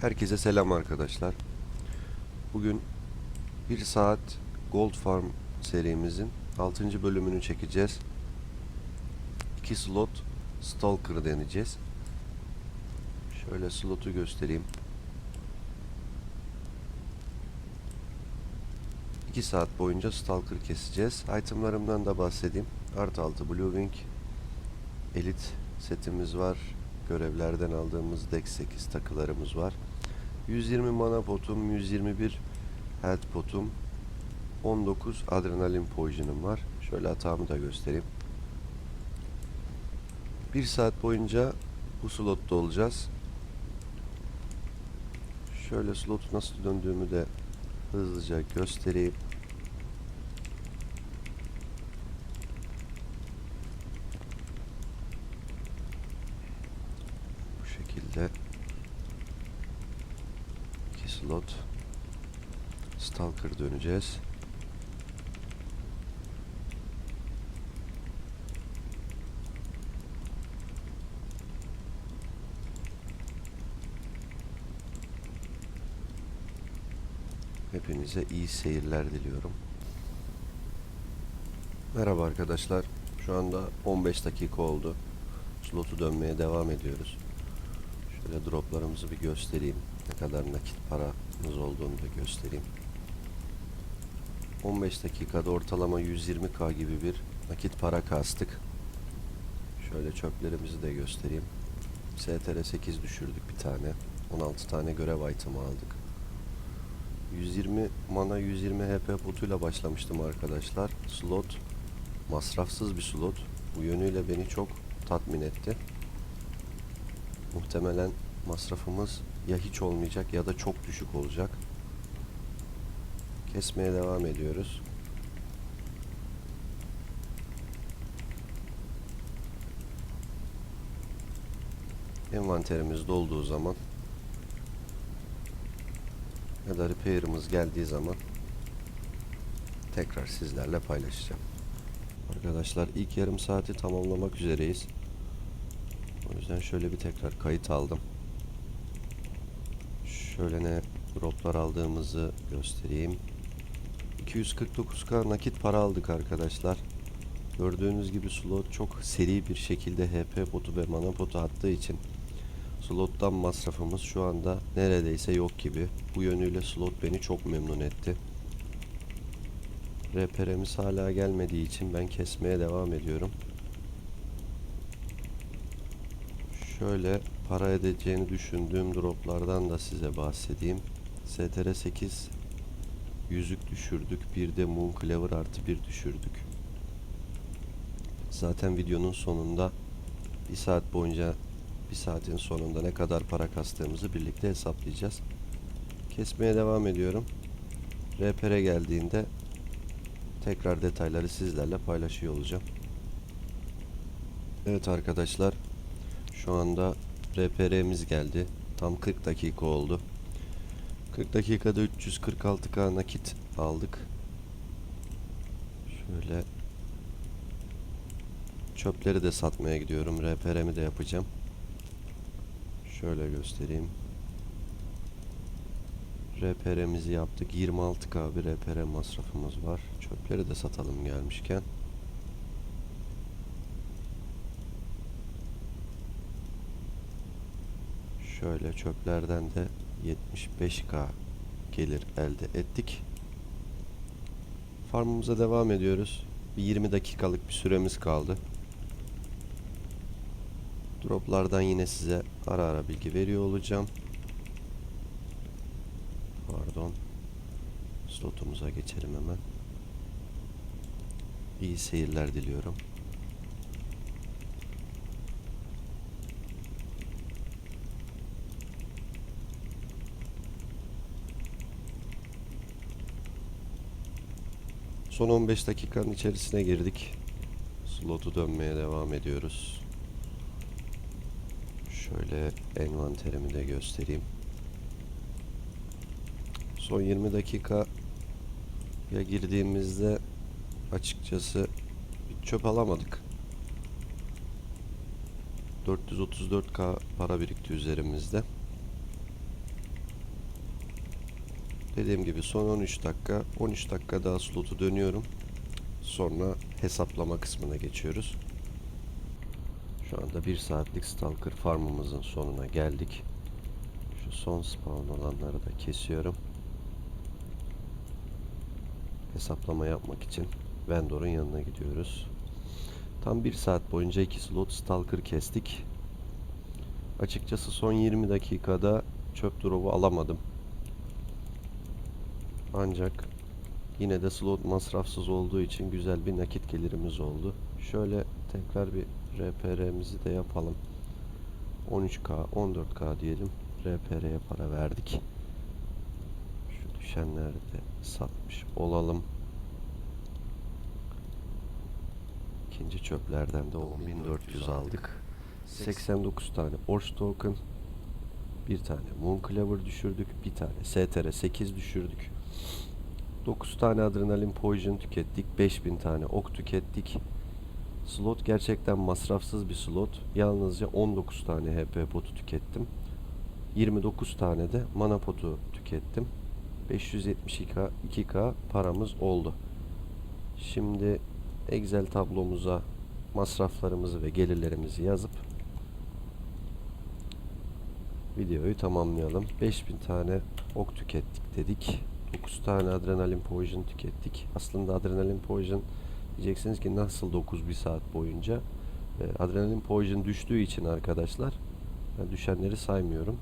Herkese selam arkadaşlar. Bugün 1 saat Gold Farm serimizin 6. bölümünü çekeceğiz. 2 slot Stalker deneyeceğiz. Şöyle slotu göstereyim. 2 saat boyunca Stalker keseceğiz. Itemlarımdan da bahsedeyim. Art 6 Blue Wing Elit setimiz var. Görevlerden aldığımız Dex 8 takılarımız var. 120 mana potum, 121 health potum, 19 adrenalin poison'um var. Şöyle hatamı da göstereyim. 1 saat boyunca bu slotta olacağız. Şöyle slotu nasıl döndüğümü de hızlıca göstereyim. Bu şekilde iki slot Stalker döneceğiz. Hepinize iyi seyirler diliyorum. Merhaba arkadaşlar. Şu anda 15 dakika oldu. Slotu dönmeye devam ediyoruz. Şöyle droplarımızı bir göstereyim. Ne kadar nakit paramız olduğunu da göstereyim. 15 dakikada ortalama 120k gibi bir nakit para kastık. Şöyle çöplerimizi de göstereyim. STR 8 düşürdük bir tane. 16 tane görev item'ı aldık. 120 mana 120 HP potuyla başlamıştım arkadaşlar. Slot masrafsız bir slot. Bu yönüyle beni çok tatmin etti. Muhtemelen masrafımız ya hiç olmayacak ya da çok düşük olacak. Kesmeye devam ediyoruz. Envanterimiz dolduğu zaman ya da repair'ımız geldiği zaman tekrar sizlerle paylaşacağım. Arkadaşlar ilk yarım saati tamamlamak üzereyiz. O yüzden şöyle bir tekrar kayıt aldım. Şöyle ne droplar aldığımızı göstereyim. 249k nakit para aldık arkadaşlar. Gördüğünüz gibi slot çok seri bir şekilde HP potu ve mana potu attığı için slottan masrafımız şu anda neredeyse yok gibi. Bu yönüyle slot beni çok memnun etti. Reperemiz hala gelmediği için ben kesmeye devam ediyorum. Şöyle para edeceğini düşündüğüm droplardan da size bahsedeyim. STR 8 yüzük düşürdük. Bir de Moon Cleaver artı bir düşürdük. Zaten videonun sonunda bir saat boyunca bir saatin sonunda ne kadar para kastığımızı birlikte hesaplayacağız. Kesmeye devam ediyorum. RPR'e geldiğinde tekrar detayları sizlerle paylaşıyor olacağım. Evet arkadaşlar şu anda RPR'miz geldi. Tam 40 dakika oldu. 40 dakikada 346k nakit aldık. Şöyle çöpleri de satmaya gidiyorum. RPR'mi de yapacağım. Şöyle göstereyim. RPR'mizi yaptık. 26k bir RPR masrafımız var. Çöpleri de satalım gelmişken. Şöyle çöplerden de 75k gelir elde ettik. Farmımıza devam ediyoruz. Bir 20 dakikalık bir süremiz kaldı. Droplardan yine size ara ara bilgi veriyor olacağım. Pardon. Slotumuza geçelim hemen. İyi seyirler diliyorum. Son 15 dakikanın içerisine girdik. Slotu dönmeye devam ediyoruz. Şöyle envanterimi de göstereyim. Son 20 dakika ya girdiğimizde açıkçası bir çöp alamadık. 434k para birikti üzerimizde. Dediğim gibi son 13 dakika. 13 dakika daha slotu dönüyorum. Sonra hesaplama kısmına geçiyoruz. Şu anda 1 saatlik Stalker farmımızın sonuna geldik. Şu son spawn olanları da kesiyorum. Hesaplama yapmak için vendor'un yanına gidiyoruz. Tam 1 saat boyunca 2 slot Stalker kestik. Açıkçası son 20 dakikada çöp drop'u alamadım. Ancak yine de slot masrafsız olduğu için güzel bir nakit gelirimiz oldu. Şöyle tekrar bir RPR'mizi de yapalım. 13K, 14K diyelim. RPR'ye para verdik. Şu düşenleri de satmış olalım. İkinci çöplerden de 10.400 aldık. 89 tane Orch Token, bir tane Moon Clover düşürdük, bir tane STR 8 düşürdük. 9 tane Adrenalin Poison tükettik, 5000 tane ok tükettik. Slot gerçekten masrafsız bir slot. Yalnızca 19 tane HP potu tükettim. 29 tane de mana potu tükettim. 572k 2k paramız oldu. Şimdi Excel tablomuza masraflarımızı ve gelirlerimizi yazıp videoyu tamamlayalım. 5000 tane ok tükettik dedik. 9 tane adrenalin poison tükettik. Aslında adrenalin poison diyeceksiniz ki nasıl 9 bir saat boyunca? E, adrenalin poison düştüğü için arkadaşlar ben düşenleri saymıyorum.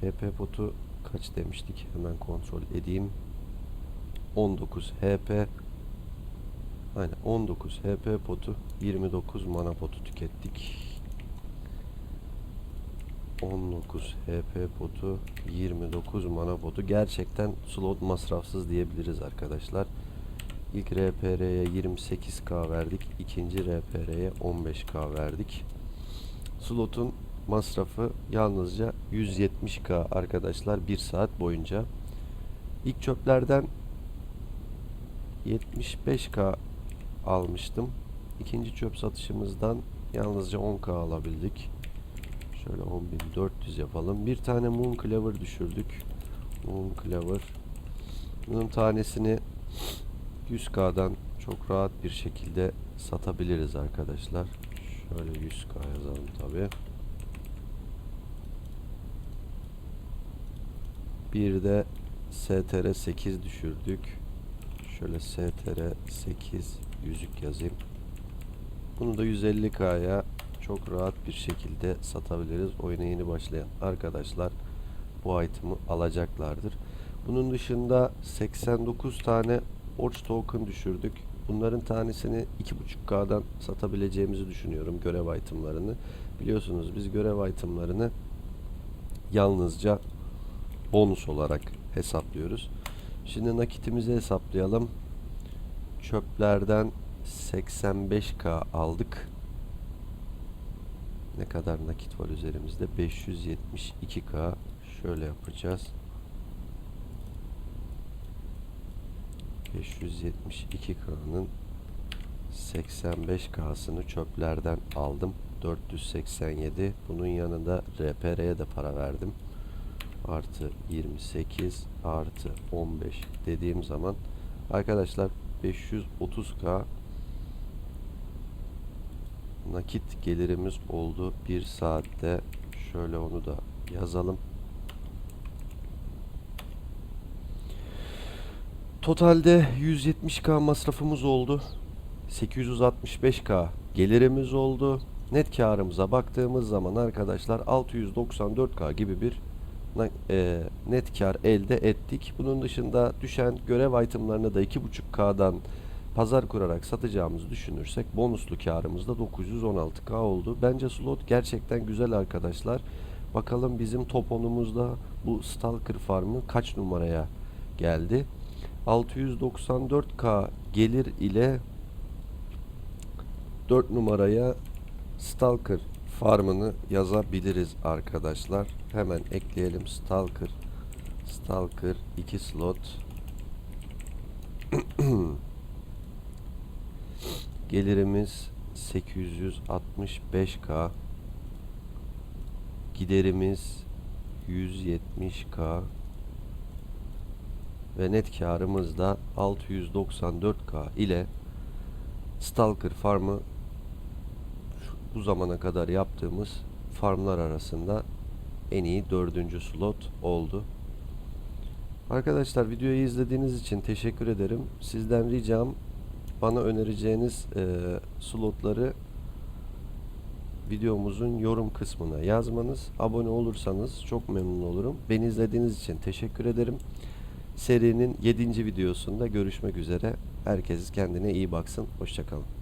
HP potu kaç demiştik? Hemen kontrol edeyim. 19 HP Aynen 19 HP potu 29 mana potu tükettik. 19 HP potu 29 mana potu gerçekten slot masrafsız diyebiliriz arkadaşlar. İlk RPR'ye 28k verdik. ikinci RPR'ye 15k verdik. Slotun masrafı yalnızca 170k arkadaşlar 1 saat boyunca. İlk çöplerden 75k almıştım. İkinci çöp satışımızdan yalnızca 10k alabildik. Şöyle 10.400 yapalım. Bir tane Moon Clover düşürdük. Moon Clover. Bunun tanesini 100k'dan çok rahat bir şekilde satabiliriz arkadaşlar. Şöyle 100k yazalım tabi. Bir de STR 8 düşürdük. Şöyle STR 8 yüzük yazayım. Bunu da 150k'ya çok rahat bir şekilde satabiliriz. Oyuna yeni başlayan arkadaşlar bu item'ı alacaklardır. Bunun dışında 89 tane Orch Token düşürdük. Bunların tanesini 2.5K'dan satabileceğimizi düşünüyorum görev itemlarını. Biliyorsunuz biz görev itemlarını yalnızca bonus olarak hesaplıyoruz. Şimdi nakitimizi hesaplayalım. Çöplerden 85k aldık. Ne kadar nakit var üzerimizde? 572k. Şöyle yapacağız. 572k'nın 85k'sını çöplerden aldım. 487. Bunun yanında RPR'ye de para verdim. Artı 28 artı 15 dediğim zaman arkadaşlar 530k nakit gelirimiz oldu. Bir saatte şöyle onu da yazalım. Totalde 170k masrafımız oldu. 865k gelirimiz oldu. Net karımıza baktığımız zaman arkadaşlar 694k gibi bir e, net kar elde ettik. Bunun dışında düşen görev itemlarını da 2.5K'dan pazar kurarak satacağımızı düşünürsek bonuslu karımız da 916K oldu. Bence slot gerçekten güzel arkadaşlar. Bakalım bizim top onumuzda bu Stalker Farm'ı kaç numaraya geldi. 694K gelir ile 4 numaraya Stalker farmını yazabiliriz arkadaşlar. Hemen ekleyelim Stalker. Stalker 2 slot. Gelirimiz 865k. Giderimiz 170k. ve net karımız da 694k ile Stalker Farm'ı bu zamana kadar yaptığımız farmlar arasında en iyi dördüncü slot oldu. Arkadaşlar videoyu izlediğiniz için teşekkür ederim. Sizden ricam bana önereceğiniz eee, slotları videomuzun yorum kısmına yazmanız. Abone olursanız çok memnun olurum. Beni izlediğiniz için teşekkür ederim. Serinin 7. videosunda görüşmek üzere. Herkes kendine iyi baksın. Hoşçakalın.